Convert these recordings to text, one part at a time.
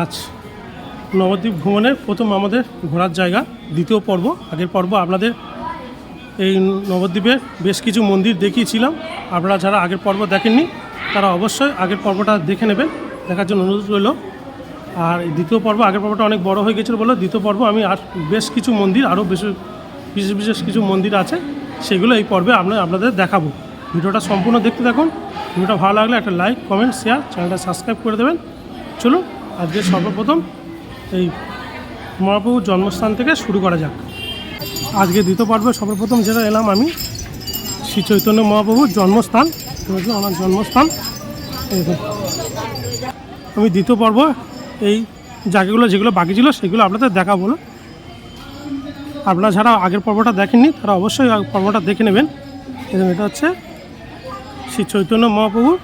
আজ নবদ্বীপ ভ্রমণের প্রথম আমাদের ঘোরার জায়গা, দ্বিতীয় পর্ব, আগের পর্ব আপনাদের এই নবদ্বীপের বেশ কিছু মন্দির দেখিয়েছিলাম। আপনারা যারা আগের পর্ব দেখেননি, তারা অবশ্যই আগের পর্বটা দেখে নেবেন। দেখার জন্য অনুরোধ রইল। আর দ্বিতীয় পর্ব, আগের পর্বটা অনেক বড় হয়ে গেছিল বলে দ্বিতীয় পর্ব আমি আর বেশ কিছু মন্দির, আরও বেশ, বিশেষ বিশেষ কিছু মন্দির আছে, সেগুলো এই পর্বে আমরা আপনাদের দেখাবো। ভিডিওটা সম্পূর্ণ দেখতে থাকুন। ভিডিওটা ভালো লাগলে একটা লাইক, কমেন্ট, শেয়ার, চ্যানেলটা সাবস্ক্রাইব করে দেবেন। চলুন আজকে সর্বপ্রথম এই মহাপ্রভুর জন্মস্থান থেকে শুরু করা যাক। আজকে দ্বিতীয় পর্বে সর্বপ্রথম যেটা এলাম আমি, শ্রী চৈতন্য মহাপ্রভুর জন্মস্থান। আমার জন্মস্থান। আমি দ্বিতীয় পর্ব, এই জায়গাগুলো যেগুলো বাকি ছিল সেগুলো আপনাদের দেখাবো। না আপনারা যারা আগের পর্বটা দেখেননি, তারা অবশ্যই পর্বটা দেখে নেবেন। এটা হচ্ছে শ্রী চৈতন্য মহাপ্রভুর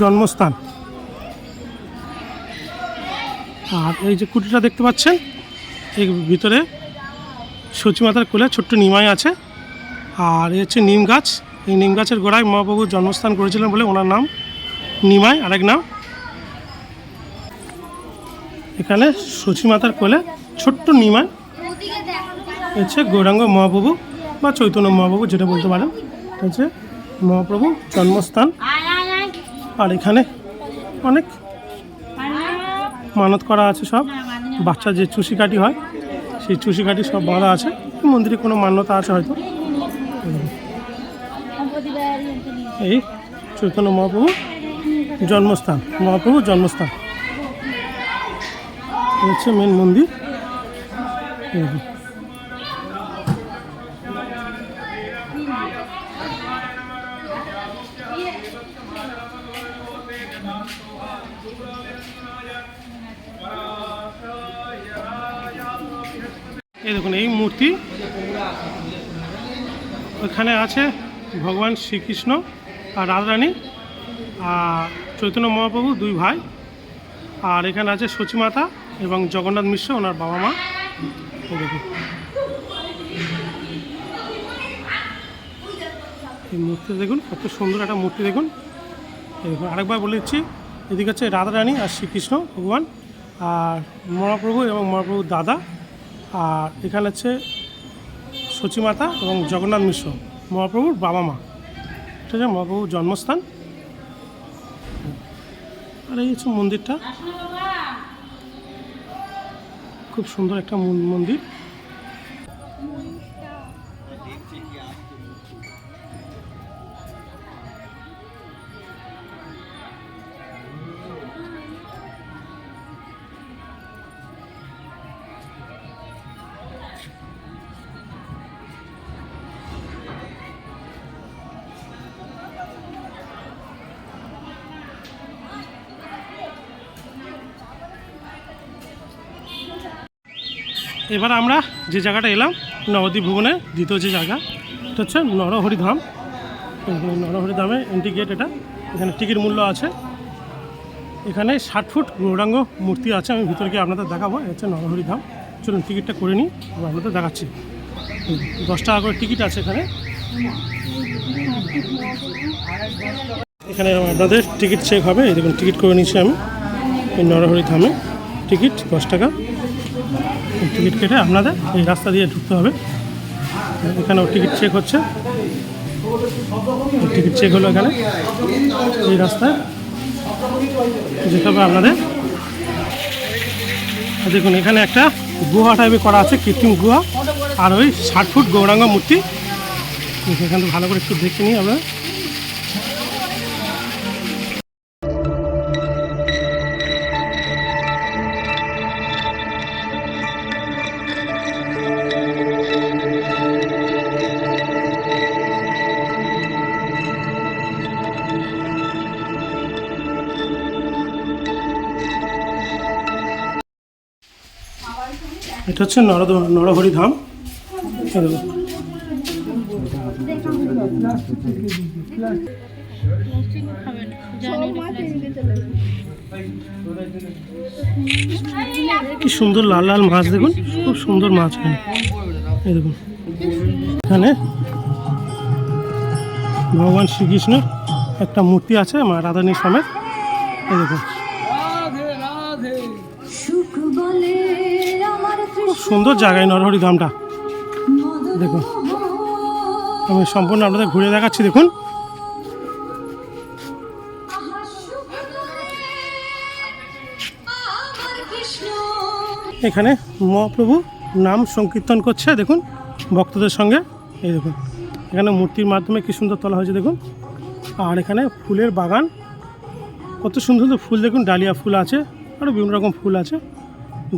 জন্মস্থান। আর এই যে কুটিটা দেখতে পাচ্ছেন, এর ভিতরে সচিমাতার কোলে ছোট্ট নিমাই আছে। আর এই হচ্ছে নিম গাছ। এই নিম গাছের গোড়ায় মহাপ্রভু জন্মস্থান করেছিলেন বলে ওনার নাম নিমাই, আরেক নাম। এখানে সচিমাতার কোলে ছোট্ট নিমাই হচ্ছে গৌরাঙ্গ মহাপ্রভু বা চৈতন্য মহাপ্রভু যেটা বলতে পারেন। হচ্ছে মহাপ্রভু জন্মস্থান। আর এখানে অনেক মানত করা আছে সব। বাচ্চা যে চুষি কাটি হয়, সেই চুষি কাটি সব বাঁধা আছে। মন্দিরে কোনো মান্যতা আছে হয়তো? এই চৈতন্য মহাপ্রভু জন্মস্থান মহাপ্রভু জন্মস্থান। হচ্ছে মেন মন্দির। আছে, ভগবান শ্রীকৃষ্ণ আর রাধারানী আর চৈতন্য মহাপ্রভু দুই ভাই। আর এখানে আছে সচিমাতা এবং জগন্নাথ মিশ্র, ওনার বাবা মা। দেখুন। এই মূর্তি দেখুন, কত সুন্দর একটা মূর্তি দেখুন। দেখুন, আরেকবার বলে দিচ্ছি, এদিকে হচ্ছে রাধারানী আর শ্রীকৃষ্ণ ভগবান, আর মহাপ্রভু এবং মহাপ্রভুর দাদা। আর এখানে হচ্ছে সচিমাতা এবং জগন্নাথ মিশ্র। মহাপ্রভুর বাবা মা। ঠিক আছে মহাপ্রভুর জন্মস্থান। আর এই হচ্ছে মন্দিরটা। খুব সুন্দর একটা মন- মন্দির। এবার আমরা যে জায়গাটা এলাম, নবদ্বীপ ভুবনের দ্বিতীয় যে জায়গা, এটা হচ্ছে নরহরিধাম নরহরিধামে এন্ট্রি গেট এটা। এখানে টিকিট মূল্য আছে। এখানে ষাট ফুট গৌরাঙ্গ মূর্তি আছে, আমি ভিতরে গিয়ে আপনাদের দেখাবো হচ্ছে নরহরিধাম চলুন টিকিটটা করে নিই আমি আপনাদের দেখাচ্ছি। দশ টাকা করে টিকিট আছে এখানে। এখানে আপনাদের টিকিট চেক হবে দেখুন টিকিট করে নিয়েছি আমি নরহরি ধামে। টিকিট দশ টাকা। টিকিট কেটে আপনাদের এই রাস্তা দিয়ে ঢুকতে হবে। এখানেও টিকিট চেক হচ্ছে। টিকিট চেক হলো এখানে। এই রাস্তায়। যেতে হবে আপনাদের। দেখুন, এখানে একটা গুহা টাইপের করা আছে, কৃত্রিম গুহা। আর ওই ষাট ফুট গৌরাঙ্গ মূর্তি। এখান ভালো করে একটু দেখে নিই আমরা। এটা হচ্ছে নরদ নরহরি ধাম। কি সুন্দর লাল লাল মাছ দেখুন, খুব সুন্দর মাছ এই দেখুন। এখানে ভগবান শ্রীকৃষ্ণের একটা মূর্তি আছে মা রাধানীর সমেত এই দেখুন। সুন্দর জায়গায় নরহরি ধামটা দেখুন। আমি সম্পূর্ণ আপনাদের ঘুরে দেখাচ্ছি, দেখুন। এখানে মহাপ্রভু নাম সংকীর্তন করছে, দেখুন, ভক্তদের সঙ্গে। এই দেখুন, এখানে মূর্তির মাধ্যমে কি সুন্দর তোলা হয়েছে, দেখুন। আর এখানে ফুলের বাগান। কত সুন্দর সুন্দর ফুল, দেখুন, ডালিয়া ফুল আছে আরও বিভিন্ন রকম ফুল আছে।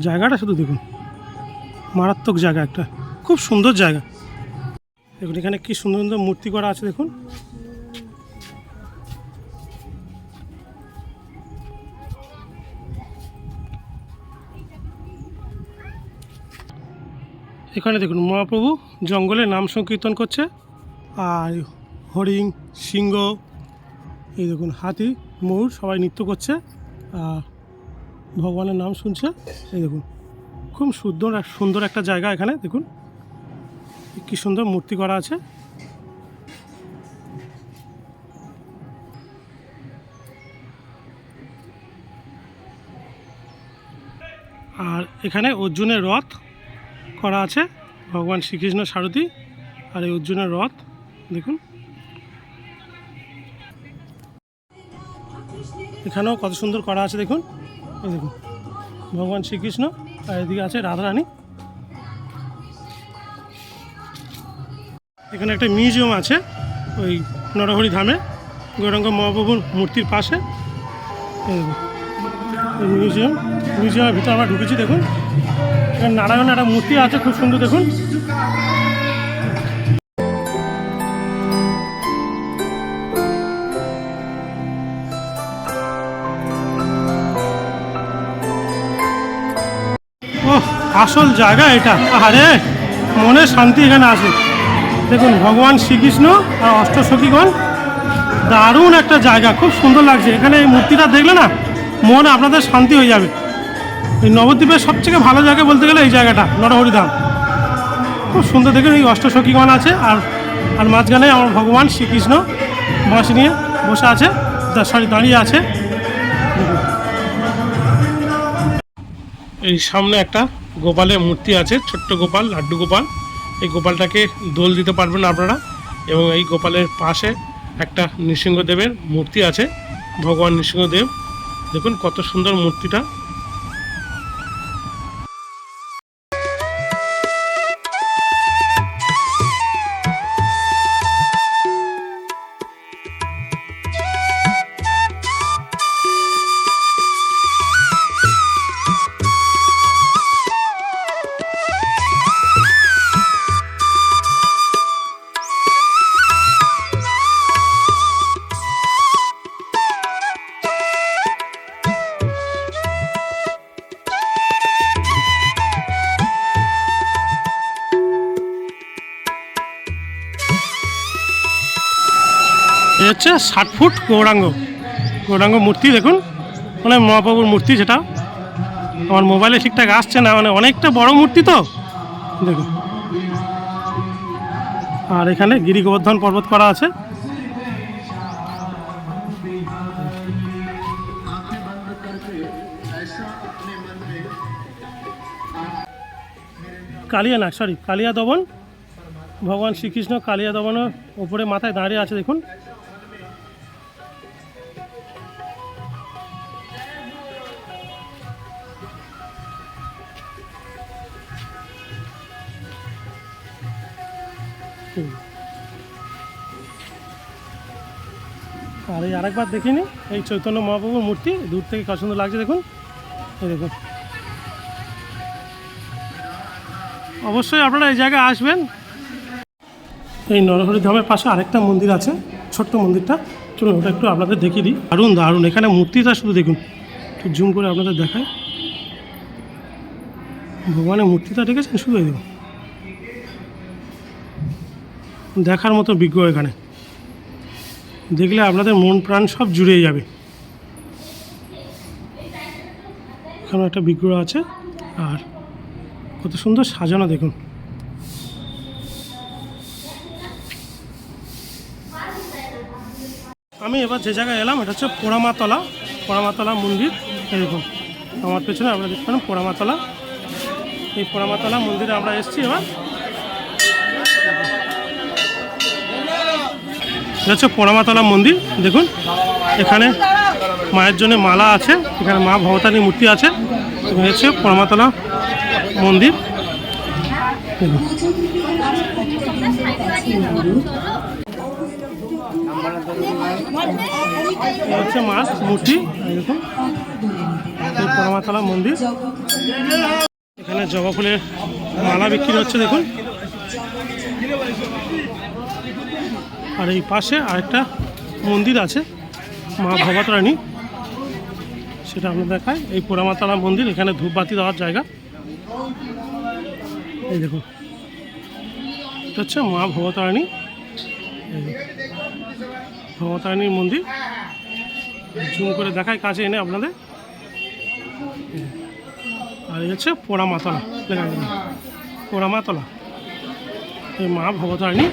জায়গাটা শুধু দেখুন। মারাত্মক জায়গা একটা। খুব সুন্দর জায়গা। দেখুন, এখানে কি সুন্দর সুন্দর মূর্তি করা আছে, দেখুন। এখানে দেখুন, মহাপ্রভু জঙ্গলে নাম সংকীর্তন করছে। আর হরিণ সিংহ, এই দেখুন, হাতি, ময়ূর সবাই নৃত্য করছে। আর ভগবানের নাম শুনছে, এই দেখুন। খুব সুন্দর সুন্দর একটা জায়গা এখানে, দেখুন। কি সুন্দর মূর্তি করা আছে। আর এখানে অর্জুনের রথ করা আছে, ভগবান শ্রীকৃষ্ণ সারথী আর এই অর্জুনের রথ, দেখুন। এখানেও কত সুন্দর করা আছে, দেখুন। দেখুন, ভগবান শ্রীকৃষ্ণ আর এদিকে আছে রাধারানী। এখানে একটা মিউজিয়াম আছে ওই নরহরি ধামে, গৌরাঙ্গ মহাপ্রভুর মূর্তির পাশে। মিউজিয়াম। মিউজিয়ামের ভিতরে আমরা ঢুকেছি, দেখুন। এখানে নারায়ণের একটা মূর্তি আছে, খুব সুন্দর, দেখুন। আসল জায়গা এটা। আরে মনে শান্তি এখানে আছে। দেখুন, ভগবান শ্রীকৃষ্ণ আর অষ্টসখীগণ দারুণ একটা জায়গা, খুব সুন্দর লাগছে। এখানে এই মূর্তিটা দেখলে না, মন আপনাদের শান্তি হয়ে যাবে। এই নবদ্বীপের সবথেকে ভালো জায়গা বলতে গেলে এই জায়গাটা নরহরিধাম খুব সুন্দর, দেখুন, এই অষ্টসখীগণ আছে, আর আর মাঝখানে আমার ভগবান শ্রীকৃষ্ণ বাঁশ নিয়ে বসে আছে সরি, দাঁড়িয়ে আছে। এই সামনে একটা গোপালের মূর্তি আছে, ছোট্ট গোপাল, লাড্ডু গোপাল। এই গোপালটাকে দোল দিতে পারবেন আপনারা। এবং এই গোপালের পাশে একটা নৃসিংহদেবের মূর্তি আছে, ভগবান নৃসিংহদেব। দেখুন কত সুন্দর মূর্তিটা। হচ্ছে ষাট ফুট গৌরাঙ্গ গৌরাঙ্গ মূর্তি দেখুন। মানে মহাপ্রভুর মূর্তি সেটা আমার মোবাইলে ঠিকঠাক আসছে না মানে অনেকটা বড় মূর্তি তো। দেখুন। আর এখানে গিরি গোবর্ধন পর্বত করা আছে। কালিয়া না সরি কালিয়া দমন। ভগবান শ্রীকৃষ্ণ কালিয়া দমনের ওপরে মাথায় দাঁড়িয়ে আছে, দেখুন। আরেকবার দেখিনি। এই চৈতন্য মহাপ্রভুর মূর্তি, দূর থেকে কত সুন্দর লাগছে দেখুন। এই দেখুন। অবশ্যই আপনারা এই জায়গায় আসবেন। এই নরহরি ধামের পাশে আরেকটা মন্দির আছে, ছোট্ট মন্দিরটা। চলুন ওটা একটু আপনাদের দেখিয়ে দিই। দারুণ দারুণ। এখানে মূর্তিটা শুধু দেখুন। একটু জুম করে আপনাদের দেখায় ভগবানের মূর্তিটা দেখেছেন? শুধু দেখুন। দেখার মতো বিজ্ঞ এখানে। দেখলে আপনাদের মন প্রাণ সব জুড়িয়ে যাবে। এখানে একটা বিগ্রহ আছে, আর কত সুন্দর সাজানো দেখুন। আমি এবার যে জায়গায় এলাম, এটা হচ্ছে পোড়ামাতলা পোড়ামাতলা মন্দির। এরকম আমার পেছনে আমরা দেখতে পারেন পোড়ামাতলা। এই পোড়ামাতলা মন্দিরে আমরা এসেছি এবার। এটা হচ্ছে পোড়ামাতলা মন্দির, দেখুন। এখানে মায়ের জন্য মালা আছে, এখানে মা ভবতারীর মূর্তি আছে হচ্ছে পোড়ামাতলা মন্দির। হচ্ছে মাছ মূর্তি, দেখুন। পোড়ামাতলা মন্দির। এখানে জবা ফুলের মালা বিক্রি হচ্ছে, দেখুন। আর এই পাশে আরেকটা মন্দির আছে, মা ভবতারানী। সেটা আপনাদের দেখায় এই পোড়ামাতলা মন্দির, এখানে ধূপবাতি দেওয়ার জায়গা। এই দেখুন। এটা হচ্ছে মা ভবতারানী। ভবতারিণীর মন্দির। জুম করে দেখায় কাছে এনে আপনাদের। আর এই হচ্ছে পোড়ামাতলা। পোড়ামাতলা। এই মা ভবতারিণী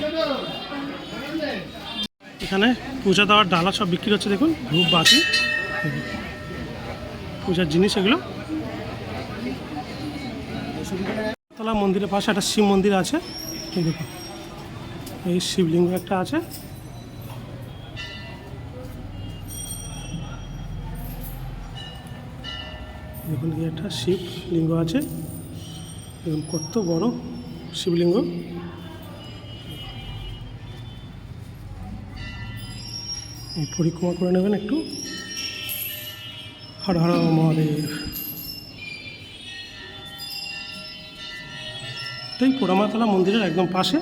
এখানে পূজা দেওয়ার ডালা সব বিক্রি হচ্ছে, দেখুন, ধূপ বাতি। পূজার জিনিস এগুলো। তলা মন্দিরের পাশে একটা শিব মন্দির আছে দেখুন, এই শিবলিঙ্গ একটা আছে। দেখুন একটা শিব লিঙ্গ আছে কত বড় শিবলিঙ্গ। এই পরিক্রমা করে নেবেন একটু। হর হর মহাদেব। এই পোড়ামাতলা মন্দিরের একদম পাশে।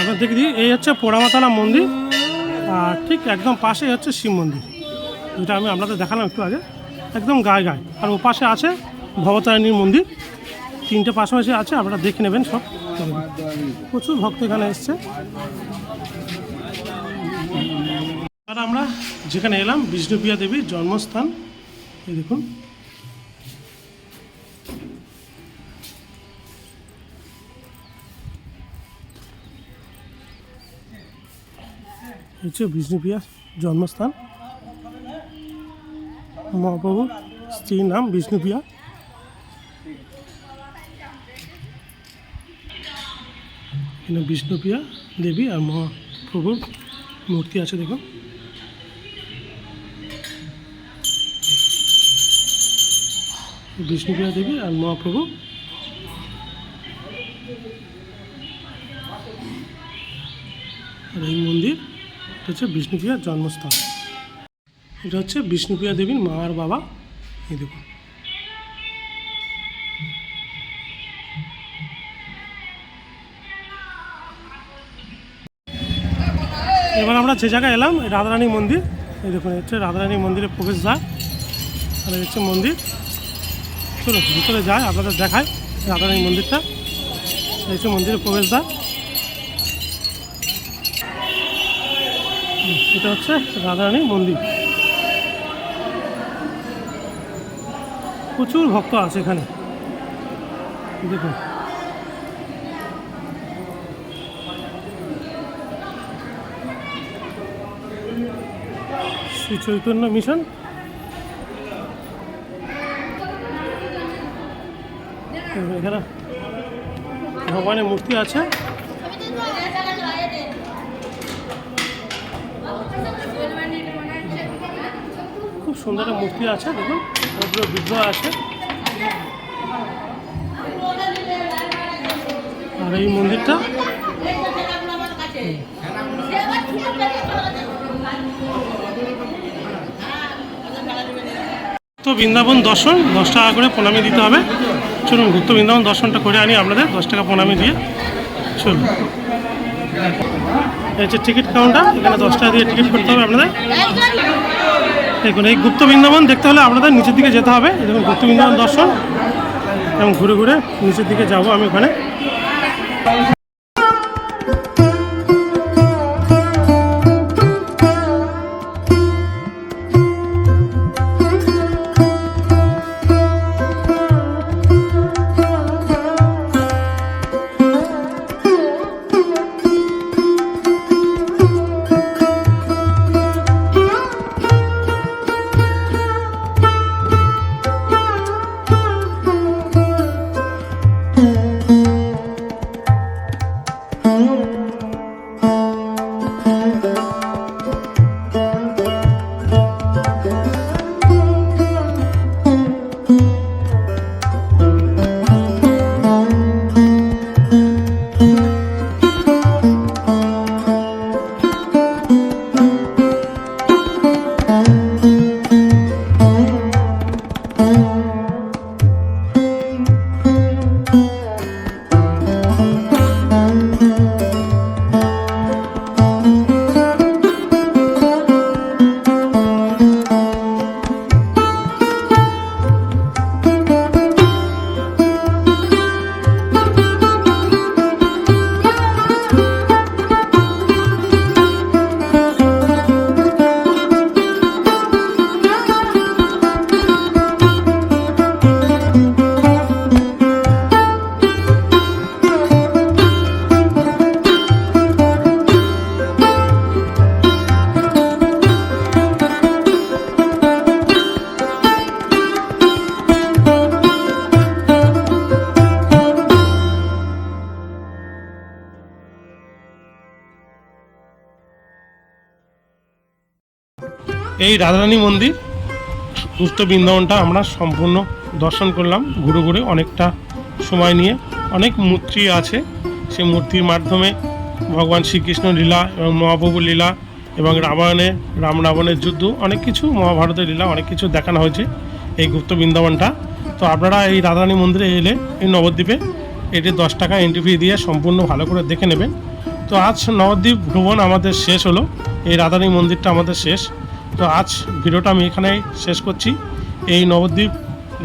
আবার দেখি দিই এই হচ্ছে পোড়ামাতলা মন্দির। আর ঠিক একদম পাশেই হচ্ছে শিব মন্দির। যেটা আমি আপনাদের দেখালাম একটু আগে। একদম গায়ে গায়ে। আর ও পাশে আছে ভবতারিণীর মন্দির। তিনটে পাশাপাশি আছে, আপনারা দেখে নেবেন সব। প্রচুর ভক্ত এখানে এসছে। আর আমরা যেখানে এলাম, বিষ্ণুপ্রিয়া দেবীর জন্মস্থান। এই দেখুন। হচ্ছে বিষ্ণুপ্রিয়ার জন্মস্থান। মহাপ্রভুর স্ত্রীর নাম বিষ্ণুপ্রিয়া। এখানে বিষ্ণুপ্রিয়া দেবী আর মহাপ্রভুর মূর্তি আছে দেখুন বিষ্ণুপ্রিয়া দেবী আর মহাপ্রভু। আর এই মন্দির, এটা হচ্ছে বিষ্ণুপ্রিয়ার জন্মস্থান। এটা হচ্ছে বিষ্ণুপ্রিয়া দেবীর মা আর বাবা। এই দেখুন এবার আমরা যে জায়গায় এলাম রাধারানী মন্দির। এই দেখুন হচ্ছে রাধারানী মন্দিরের প্রবেশদ্বার আর হচ্ছে মন্দির। চলো ভিতরে যায় আপনাদের দেখায় রাধারানী মন্দিরটা। হচ্ছে মন্দিরের প্রবেশদ্বার এটা হচ্ছে রাধারানী মন্দির। প্রচুর ভক্ত আছে এখানে। দেখুন শ্রী চৈতন্য মিশন। এখানে ভগবানের মূর্তি আছে। খুব সুন্দর মূর্তি আছে, দেখুন। ভদ্র বিগ্রহ আছে। আর এই মন্দিরটা তো বৃন্দাবন দর্শন, দশ টাকা করে প্রণামী দিতে হবে। চলুন, গুপ্ত বৃন্দাবন দর্শনটা করে আনি আপনাদের, দশ টাকা প্রণামী দিয়ে। চলুন। এই হচ্ছে টিকিট কাউন্টার, এখানে দশ টাকা দিয়ে টিকিট করতে হবে আপনাদের। দেখুন, এই গুপ্ত বৃন্দাবন দেখতে হলে আপনাদের নিচের দিকে যেতে হবে। দেখুন, গুপ্ত বৃন্দাবন দর্শন। এবং ঘুরে ঘুরে নিচের দিকে যাব আমি ওখানে। এই রাধারানী মন্দির, সুস্থ বৃন্দাবনটা আমরা সম্পূর্ণ দর্শন করলাম ঘুরে ঘুরে অনেকটা সময় নিয়ে। অনেক মূর্তি আছে সেই মূর্তির মাধ্যমে ভগবান শ্রীকৃষ্ণ লীলা এবং মহাপ্রভু লীলা এবং রামায়ণে, রাম রাবণের যুদ্ধ, অনেক কিছু মহাভারতের লীলা, অনেক কিছু দেখানো হয়েছে এই গুপ্ত বৃন্দাবনটা। তো আপনারা এই রাধারানী মন্দিরে এলে এই নবদ্বীপে এটি দশ টাকা এন্ট্রি ফি দিয়ে সম্পূর্ণ ভালো করে দেখে নেবেন। তো আজ নবদ্বীপ ভ্রমণ আমাদের শেষ হলো, এই রাধারানী মন্দিরটা আমাদের শেষ। তো আজ ভিডিওটা আমি এখানেই শেষ করছি। এই নবদ্বীপ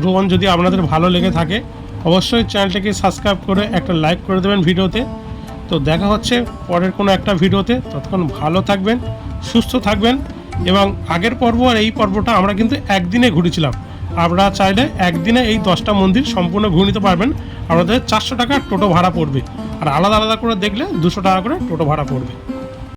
ভ্রমণ যদি আপনাদের ভালো লেগে থাকে, অবশ্যই চ্যানেলটাকে সাবস্ক্রাইব করে একটা লাইক করে দেবেন ভিডিওতে। তো দেখা হচ্ছে পরের কোনো একটা ভিডিওতে। ততক্ষণ ভালো থাকবেন, সুস্থ থাকবেন এবং আগের পর্ব আর এই পর্বটা আমরা কিন্তু একদিনে ঘুরেছিলাম। আপনারা চাইলে একদিনে এই দশটা মন্দির সম্পূর্ণ ঘুরে নিতে পারবেন। আপনাদের চারশো টাকা টোটো ভাড়া পড়বে। আর আলাদা আলাদা করে দেখলে দুশো টাকা করে টোটো ভাড়া পড়বে।